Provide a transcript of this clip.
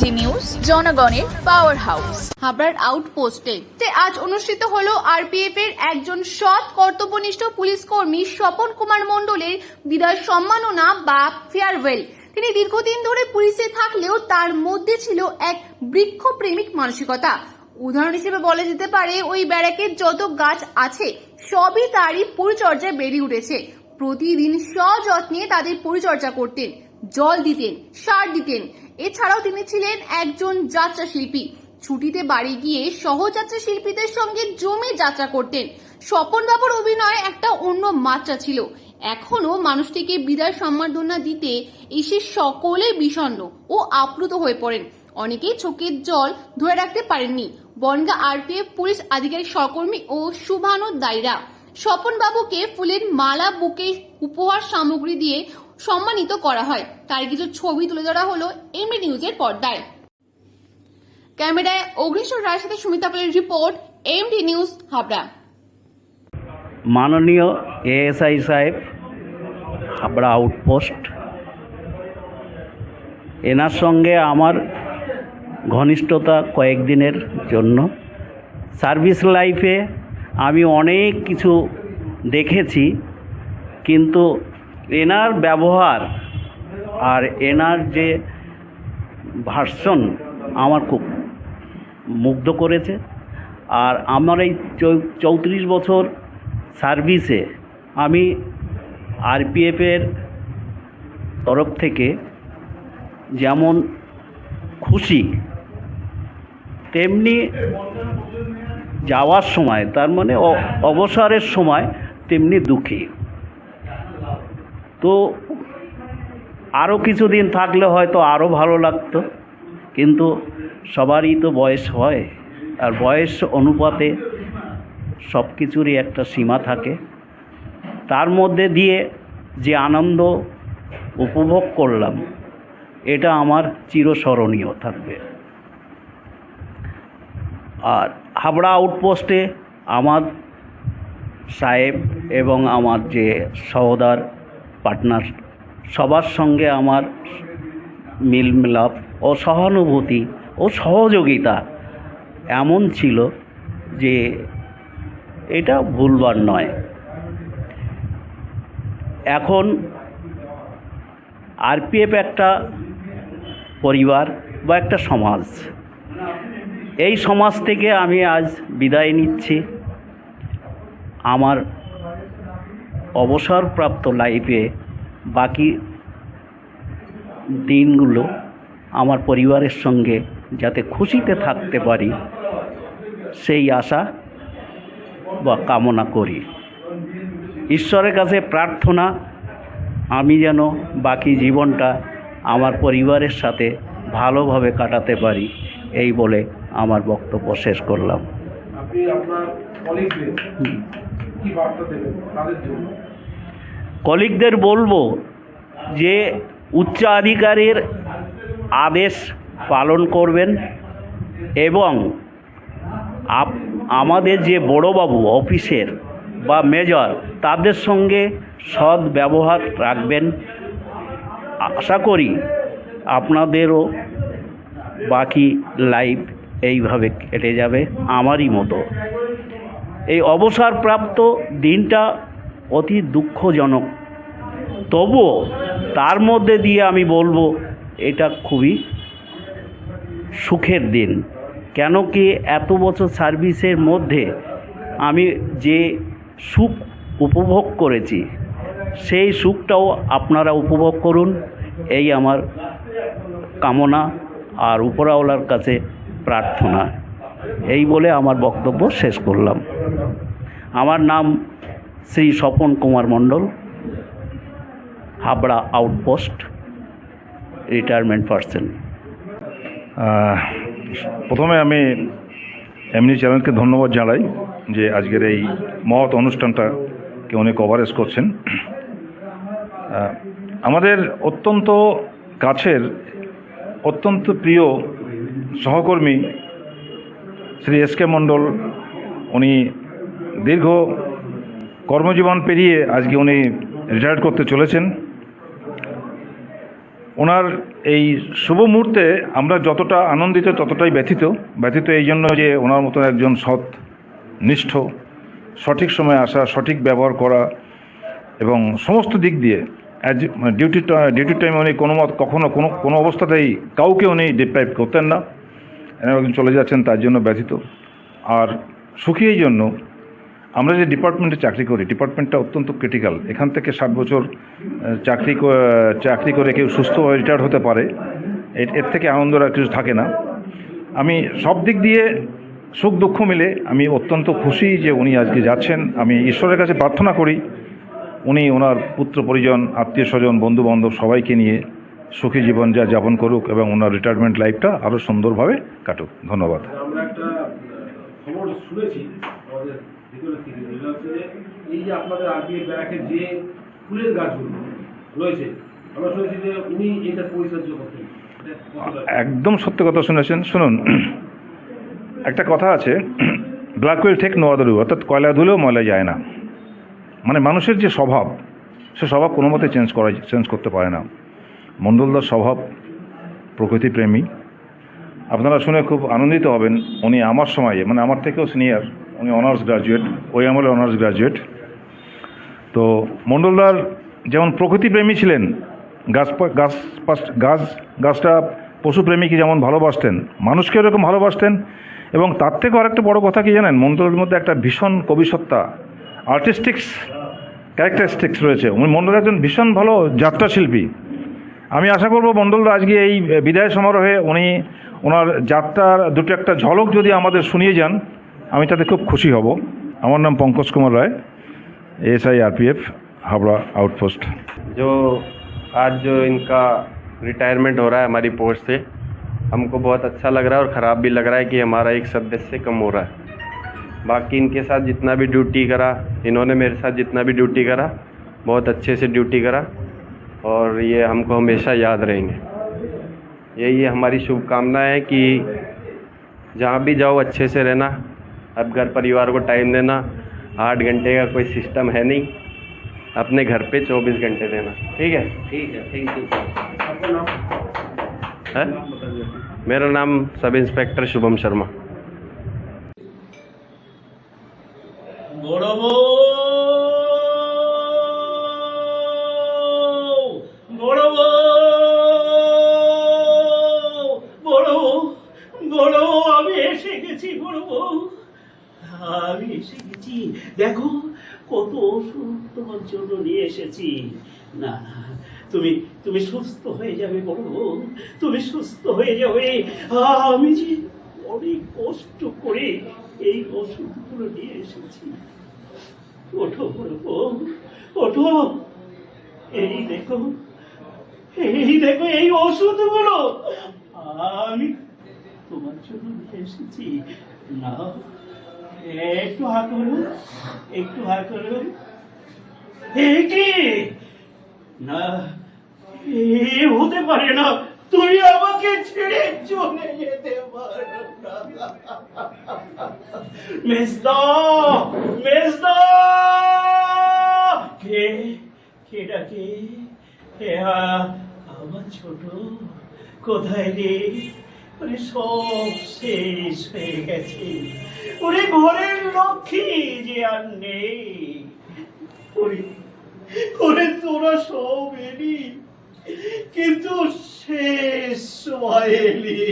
জি news জনগণের power house হাবড়ার আউটপোস্টে আজ অনুষ্ঠিত হলো আরপিএফ এর একজন সৎ কর্তব্যনিষ্ঠ পুলিশ কর্মী স্বপন কুমার মণ্ডলের বিদায় সম্মাননা বা ফেয়ারওয়েল তিনি দীর্ঘদিন ধরে পুলিশে থাকলেও তার মধ্যে ছিল এক বৃক্ষ প্রেমিক মানসিকতা। উদাহরণ হিসেবে বলা যেতে পারে, ওই ব্যারাকের যত গাছ আছে, সবই তারই পরিচর্যায় বেড়ে উঠেছে। প্রতিদিন সযত্নে তাদের পরিচর্যা করতেন, জল দিতেন, সার দিতেন। এছাড়াও তিনি ছিলেন একজন যাত্রা শিল্পী ছুটিতে বাড়ি গিয়ে সহযাত্রা শিল্পীদের সঙ্গে জমে যাত্রা করতেন। স্বপন বাবুর অভিনয় একটা অন্য মাত্রা ছিল। এখনও মানুষটিকে বিদায় সম্মাননা দিতে এসে সকলে বিষণ্ণ ও আপ্লুত হয়ে পড়েন। অনেকেই চোখের জল ধরে রাখতে পারেননি। বনগা আরপিএফ পুলিশ আধিকারিক সহকর্মী ও শুভানু দায়রা। স্বপন বাবুকে ফুলের মালা, বুকে উপহার সামগ্রী দিয়ে সম্মানিত করা হয়। তার কিছু ছবি তুলে ধরা হলো এমডি নিউজের পর্দায়। ক্যামেরায় অগ্নিশ্বর রায়ের সাথে সুমিতা পালের রিপোর্ট, এমডি নিউজ, হাবড়া। মাননীয় এএসআই সাহেব, হাবড়া আউটপোস্ট, এনার সঙ্গে আমার ঘনিষ্ঠতা কয়েকদিনের জন্য। সার্ভিস লাইফে আমি অনেক কিছু দেখেছি, কিন্তু এনার ব্যবহার আর এনার যে ভার্সন আমার খুব মুগ্ধ করেছে। আর আমার এই চৌত্রিশ বছর সার্ভিসে আমি আরপিএফের তরফ থেকে যেমন খুশি, তেমনি যাওয়ার সময়, তার মানে অবসরের সময় তেমনি দুঃখী। তো আরও কিছুদিন থাকলে হয়তো আরও ভালো লাগতো। কিন্তু সবারই তো বয়স হয়, আর বয়স অনুপাতে সব কিছুরই একটা সীমা থাকে। তার মধ্যে দিয়ে যে আনন্দ উপভোগ করলাম, এটা আমার চিরস্মরণীয় থাকবে। আর হাবড়া আউটপোস্টে আমার সাহেব এবং আমার যে সহদার পার্টনার, সবার সঙ্গে আমার মিল মিলাপ ও সহানুভূতি ও সহযোগিতা এমন ছিল যে এটা ভুলবার নয়। এখন আরপিএফ একটা পরিবার বা একটা সমাজ। এই সমাজ থেকে আমি আজ বিদায় নিচ্ছি। আমার অবসরপ্রাপ্ত লাইফে বাকি দিনগুলো আমার পরিবারের সঙ্গে যাতে খুশিতে থাকতে পারি সেই আশা বা কামনা করি। ঈশ্বরের কাছে প্রার্থনা আমি যেন বাকি জীবনটা আমার পরিবারের সাথে ভালোভাবে কাটাতে পারি এই বলে আমার বক্তব্য শেষ করলাম। আপনি আপনার কলিগদের কি বার্তা দেবেন তাদের জন্য? কলিগদের বলব যে উচ্চাধিকারীর আদেশ পালন করবেন এবং আমাদের যে বড়োবাবু, অফিসের বা মেজর, তাদের সঙ্গে সৎ ব্যবহার রাখবেন। আশা করি আপনাদেরও বাকি লাইফ এইভাবে কেটে যাবে, আমারই মতো। এই অবসরপ্রাপ্ত দিনটা অতি দুঃখজনক। তবুও তার মধ্যে দিয়ে আমি বলব, এটা খুবই সুখের দিন। কেন কি এত বছর সার্ভিসের মধ্যে আমি যে সুখ উপভোগ করেছি, সেই সুখটাও আপনারা উপভোগ করুন। এই আমার কামনা আর উপরাওয়ালার কাছে প্রার্থনা। এই বলে আমার বক্তব্য শেষ করলাম। আমার নাম Shri Swapan Kumar Mondal, Habra outpost, retirement person. প্রথমে আমি এমনি চ্যানেলকে ধন্যবাদ জানাই যে আজকের এই মহৎ অনুষ্ঠানটাকে উনি কভারেজ করছেন। আমাদের অত্যন্ত কাছের, অত্যন্ত প্রিয় সহকর্মী শ্রী এস কে মণ্ডল, উনি দীর্ঘ কর্মজীবন পেরিয়ে আজকে উনি রিটায়ার করতে চলেছেন। ওনার এই শুভ মুহূর্তে আমরা যতটা আনন্দিত, ততটাই ব্যথিত। ব্যথিত এই জন্য যে ওনার মতো একজন সৎ, নিষ্ঠ, সঠিক সময়ে আসা, সঠিক ব্যবহার করা এবং সমস্ত দিক দিয়ে অ্যাজ ডিউটি ডিউটির টাইমে উনি কোনো মত, কখনো কোনো কোনো অবস্থাতেই কাউকে উনি ডিপ্রাইভ করতেন না। একজন চলে যাচ্ছেন, তার জন্য ব্যথিত। আর সুখী এই জন্য আমরা যে ডিপার্টমেন্টে চাকরি করি ডিপার্টমেন্টটা অত্যন্ত ক্রিটিক্যাল এখান থেকে ষাট বছর চাকরি চাকরি করে কেউ সুস্থভাবে রিটায়ার হতে পারে, এর- থেকে আনন্দ আর কিছু থাকে না। আমি সব দিক দিয়ে সুখ দুঃখ মিলে আমি অত্যন্ত খুশি যে উনি আজকে যাচ্ছেন। আমি ঈশ্বরের কাছে প্রার্থনা করি, উনি ওনার পুত্র, পরিজন আত্মীয় স্বজন বন্ধু বান্ধব সবাইকে নিয়ে সুখী জীবন যা যাপন করুক এবং ওনার রিটায়ারমেন্ট লাইফটা আরও সুন্দরভাবে কাটুক। ধন্যবাদ। আমরা একটা খবর শুনেছি আমাদের ভিতরে থেকে যেটা হচ্ছে এই যে আপনাদের আরবিআই ব্যারাকে যে ফুলের গাছগুলো রয়েছে আমরা শুনেছি যে উনি এটা পরিচর্যা করতেন। একদম সত্য কথা শুনেছেন। শুনুন একটা কথা আছে black will take no other অর্থাৎ কয়লা ধুলেও ময়লা যায় না। মানে মানুষের যে স্বভাব সে স্বভাব কোনো মতে চেঞ্জ করা চেঞ্জ করতে পারে না। মণ্ডলদার স্বভাব প্রকৃতিপ্রেমী। আপনারা শুনে খুব আনন্দিত হবেন, উনি আমার সময়ে মানে আমার থেকেও সিনিয়র উনি অনার্স গ্রাজুয়েট ওই আমলে অনার্স গ্রাজুয়েট তো মণ্ডলদার যেমন প্রকৃতিপ্রেমী ছিলেন, গাছ গাছ গাছ, গাছটা পশুপ্রেমীকে যেমন ভালোবাসতেন, মানুষকে এরকম ভালোবাসতেন, এবং তার থেকে আরেকটা বড় কথা কি জানেন, মণ্ডলের মধ্যে একটা ভীষণ কবিসত্তা আর্টিস্টিক্স ক্যারেক্টারিস্টিক্স রয়েছে। উনি মণ্ডল একজন ভীষণ ভালো যাত্রাশিল্পী। আমি আশা করব মণ্ডলদা আজকে এই বিদায় সমারোহে উনি ওনার যাত্রার দুটো একটা ঝলক যদি আমাদের শুনিয়ে যান আমি তাতে খুব খুশি হব আমার নাম Pankaj Kumar Roy SI RPF Howrah outpost जो आज जो इनका रिटायरमेंट हो रहा है हमारी पोस्ट से हमको बहुत अच्छा लग रहा है और ख़राब भी लग रहा है कि हमारा एक सदस्य कम हो रहा है बाकी इनके साथ जितना भी ड्यूटी करा इन्होंने मेरे साथ जितना भी ड्यूटी करा बहुत अच्छे से ड्यूटी करा और ये हमको हमेशा याद रहेंगे। यही हमारी शुभकामना है कि जहाँ भी जाओ अच्छे से रहना अब घर परिवार को टाइम देना आठ घंटे का कोई सिस्टम है नहीं अपने घर पे 24 घंटे देना ठीक है? ठीक है थैंक यू है? मेरा नाम सब इंस्पेक्टर शुभम शर्मा। बोलो। দেখো, কত ওষুধ তোমার জন্য নিয়ে এসেছি। না তুমি তুমি সুস্থ হয়ে যাবে বড় তুমি সুস্থ হয়ে যাবে। আমি যে অনেক কষ্ট করে এই ওষুধগুলো নিয়ে এসেছি। ওঠো বড় ওঠো। এই দেখো এই দেখো, এই ওষুধগুলো। আমি তোমার জন্য নিয়ে এসেছি। না একটু হা করো একটু হা করো এই কি? না হতে পারে না। তুমি আমাকে ছেড়ে চলে যেতে পারো না। কে আমার ছোট, কোথায় রে? সব শেষ হয়ে গেছে। ওরে ঘরের লক্ষ্মী যে আর নেই। ওরে ওরে তোরা সব এলি, কিন্তু শেষ সময় এলি।